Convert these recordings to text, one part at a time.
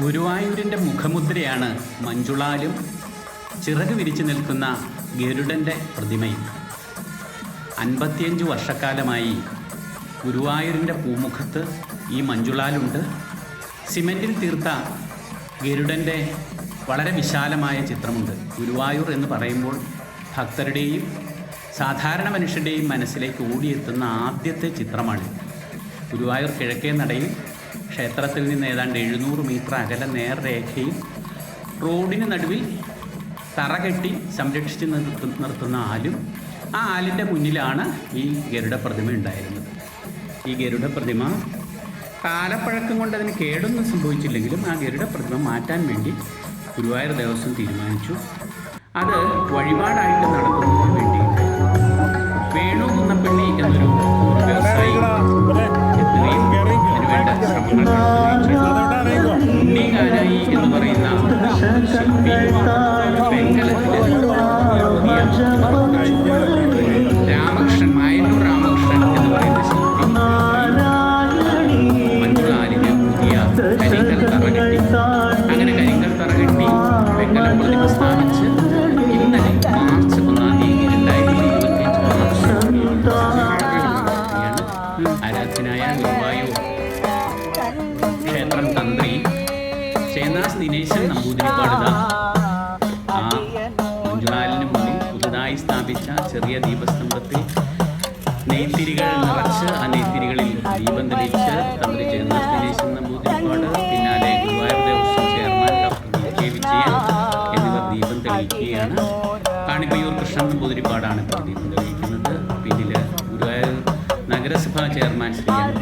ഗുരുവായൂരിന്റെ മുഖമുദ്രയാണ് മഞ്ജുളാലും ചിറക് വിരിച്ചു നിൽക്കുന്ന ഗരുഡന്റെ പ്രതിമയും. അൻപത്തിയഞ്ച് വർഷക്കാലമായി ഗുരുവായൂരിന്റെ പൂമുഖത്ത് ഈ മഞ്ജുളാലുണ്ട്. സിമെന്റിൽ തീർത്ത ഗരുഡന്റെ വളരെ വിശാലമായ ചിത്രമുണ്ട്. ഗുരുവായൂർ എന്ന് പറയുമ്പോൾ ഭക്തരുടെയും സാധാരണ മനുഷ്യരുടെയും മനസ്സിലേക്ക് ഓടിയെത്തുന്ന ആദ്യത്തെ ചിത്രമാണ്. ഗുരുവായൂർ കിഴക്കേ നടയിൽ ക്ഷേത്രത്തിൽ നിന്ന് ഏതാണ്ട് എഴുന്നൂറ് മീറ്റർ അകലെ നേർരേഖയിൽ റോഡിന് നടുവിൽ തറകെട്ടി സംരക്ഷിച്ച് നിർത്തു നിർത്തുന്ന ആലും ആ ആലിന്റെ മുന്നിലാണ് ഈ ഗരുഡ പ്രതിമ ഉണ്ടായിരുന്നത്. ഈ ഗരുഡ പ്രതിമ കാലപ്പഴക്കം കൊണ്ട് അതിന് കേടൊന്നും സംഭവിച്ചില്ലെങ്കിലും ആ ഗരുഡ പ്രതിമ മാറ്റാൻ വേണ്ടി ഗുരുവായൂർ ദേവസ്വം തീരുമാനിച്ചു. അത് വഴിപാടായിട്ട് നടത്തുന്നതിന് വേണ്ടിയിട്ട് മാർച്ച് ഗുരുവായു ക്ഷേത്രം തന്ത്രി. ചേന്നാസ് ദിനേശൻ നമ്പൂതിരിപ്പാടുക ആ മഞ്ജുളാലിന് മുന്നിൽ പുതുതായി സ്ഥാപിച്ച ചെറിയ ദീപസ്തംഭത്തിൽ ചെയർമാൻ ശ്രീ എം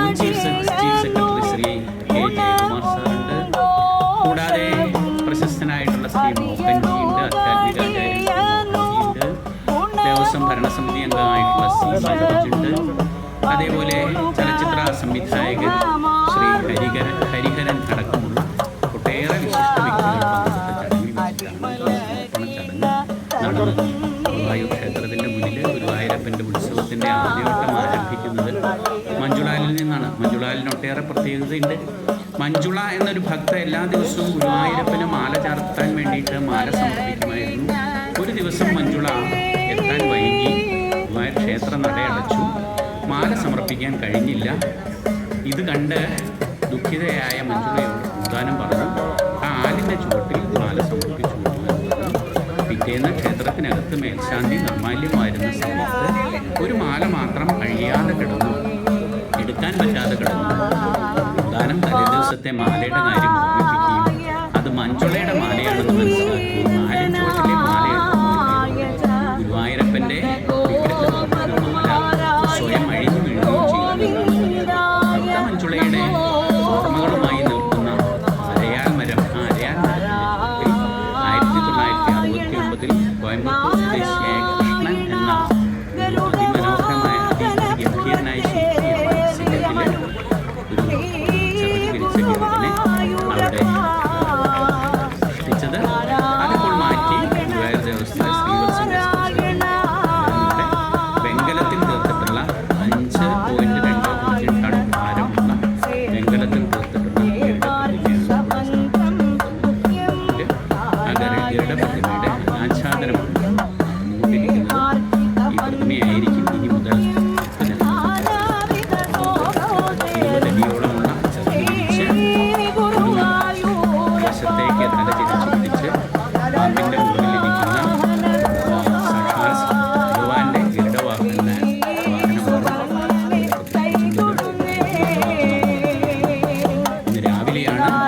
മുൻ chief secretary Shri K Jayakumar സാറുണ്ട്. കൂടാതെ പ്രശസ്തനായിട്ടുള്ള ശ്രീ മോഹൻജിയുണ്ട് ശ്രീ മോഹൻജിയുണ്ട്. ദേവസ്വം ഭരണസമിതി അംഗമായിട്ടുള്ള സി. മനോജുണ്ട് അതേപോലെ ഗുരുവായൂർ ക്ഷേത്രത്തിന്റെ മുന്നിൽ ഗുരുവായൂരപ്പന്റെ ഉത്സവത്തിന്റെ ആദ്യവട്ടം ആരംഭിക്കുന്നത് മഞ്ജുളാലിൽ നിന്നാണ്. മഞ്ജുളാലിന് ഒട്ടേറെ പ്രത്യേകതയുണ്ട്. മഞ്ജുള എന്നൊരു ഭക്ത എല്ലാ ദിവസവും ഗുരുവായൂരപ്പന് മാല ചാർത്താൻ വേണ്ടിയിട്ട് മാല സമർപ്പിക്കുമായിരുന്നു. ഒരു ദിവസം മഞ്ജുള എത്താൻ വൈകി. ഗുരുവായൂർ ക്ഷേത്ര നടയടച്ചു മാല സമർപ്പിക്കാൻ കഴിഞ്ഞില്ല. ഇത് കണ്ട് ദുഃഖിതയായ മഞ്ജുളയോട് ഉദാനം പറഞ്ഞു ആ ആലിന്റെ ചുവട്ടിൽ മാല സമർപ്പിച്ചു. പിറ്റേന്ന് ക്ഷേത്രത്തിനകത്ത് മേൽശാന്തി നിർമാല്യമായിരുന്ന സമയത്ത് ഒരു മാല മാത്രം കഴിയാതെ കിടന്നു. എടുക്കാൻ പറ്റാതെ കിടന്നു. പ്രധാനം തലേ ദിവസത്തെ മാലയുടെ കാര്യം ഓർമ്മിപ്പിക്കുകയും അത് മഞ്ചുളയുടെ മാലയാണെന്ന് മനസ്സിലാക്കുകയും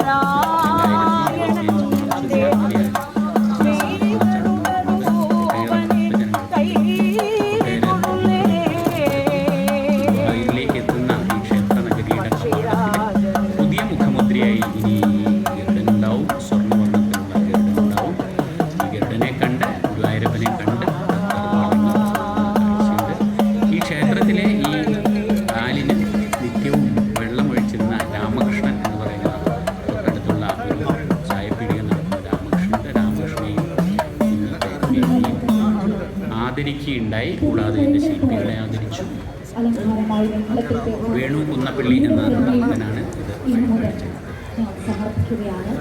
đó. ആദരിക്കുകയുണ്ടായി കൂടാതെ എന്റെ ശില്പികളെ ആദരിച്ചു. വേണു കുന്നപ്പള്ളി എന്ന നടനാണ് ഇത് ക്ഷണിക്കുകയാണ്